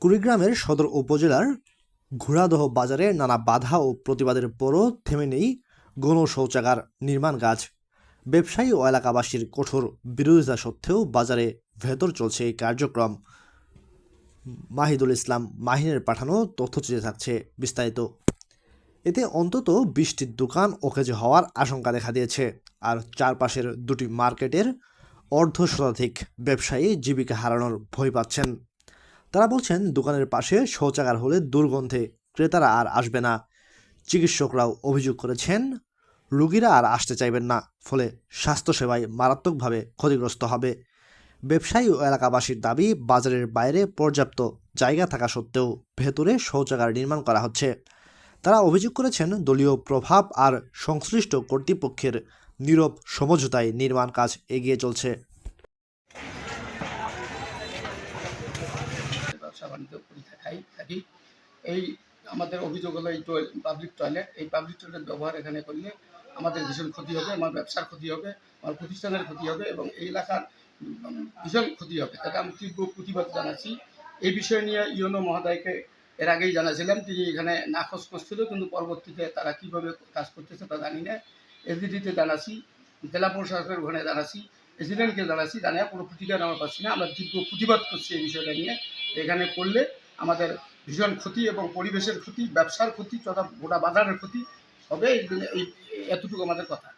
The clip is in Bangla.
কুড়িগ্রামের সদর উপজেলার ঘোড়াদহ বাজারে নানা বাধা ও প্রতিবাদের পরও থেমে নেই গণ শৌচাগার, নির্মাণ কাজ। ব্যবসায়ী ও এলাকাবাসীর কঠোর বিরোধিতা সত্ত্বেও বাজারে ভেতর চলছে এই কার্যক্রম। মাহিদুল ইসলাম মাহিনের পাঠানো তথ্য তথ্যচিত্রে থাকছে বিস্তারিত। এতে অন্তত বিশটি দোকান ওকেজে হওয়ার আশঙ্কা দেখা দিয়েছে। আর চারপাশের দুটি মার্কেটের অর্ধ শতাধিক ব্যবসায়ী জীবিকা হারানোর ভয় পাচ্ছেন। তারা বলছেন, দোকানের পাশে শৌচাগার হলে দুর্গন্ধে ক্রেতারা আর আসবে না। চিকিৎসকরাও অভিযোগ করেছেন, রুগীরা আর আসতে চাইবেন না, ফলে স্বাস্থ্যসেবায় মারাত্মকভাবে ক্ষতিগ্রস্ত হবে। ব্যবসায়ী ও এলাকাবাসীর দাবি, বাজারের বাইরে পর্যাপ্ত জায়গা থাকা সত্ত্বেও ভেতরে শৌচাগার নির্মাণ করা হচ্ছে। তারা অভিযোগ করেছেন, দলীয় প্রভাব আর সংশ্লিষ্ট কর্তৃপক্ষের নীরব সমঝোতায় নির্মাণ কাজ এগিয়ে চলছে। ব্যবসা বাণিজ্য থাকাই থাকি। এই আমাদের অভিযোগ হলো এই পাবলিক টয়লেট এই পাবলিক টয়লেট ব্যবহার এখানে করলে আমাদের ভীষণ ক্ষতি হবে, আমার ব্যবসার ক্ষতি হবে, আমার প্রতিষ্ঠানের ক্ষতি হবে এবং এই এলাকার ভীষণ ক্ষতি হবে। তাতে আমি তীব্র প্রতিবাদ জানাচ্ছি। এই বিষয় নিয়ে ইউনো মহোদয়কে এর আগেই জানাছিলাম, তিনি এখানে নাকচ করছিল কিন্তু পরবর্তীতে তারা কীভাবে কাজ করতেছে তা জানি না। এসডিডিতে জানাচ্ছি, জেলা প্রশাসকের ওখানে জানাচ্ছি, প্রেসিডেন্টকে জানাচ্ছি, জানিয়ে কোনো প্রতিকার আমরা পাচ্ছি না। আমরা তীব্র প্রতিবাদ করছি এই বিষয়টা নিয়ে। এখানে করলে আমাদের ভীষণ ক্ষতি এবং পরিবেশের ক্ষতি, ব্যবসার ক্ষতি তথা গোটা বাজারের ক্ষতি হবে। এই এতটুকু আমাদের কথা।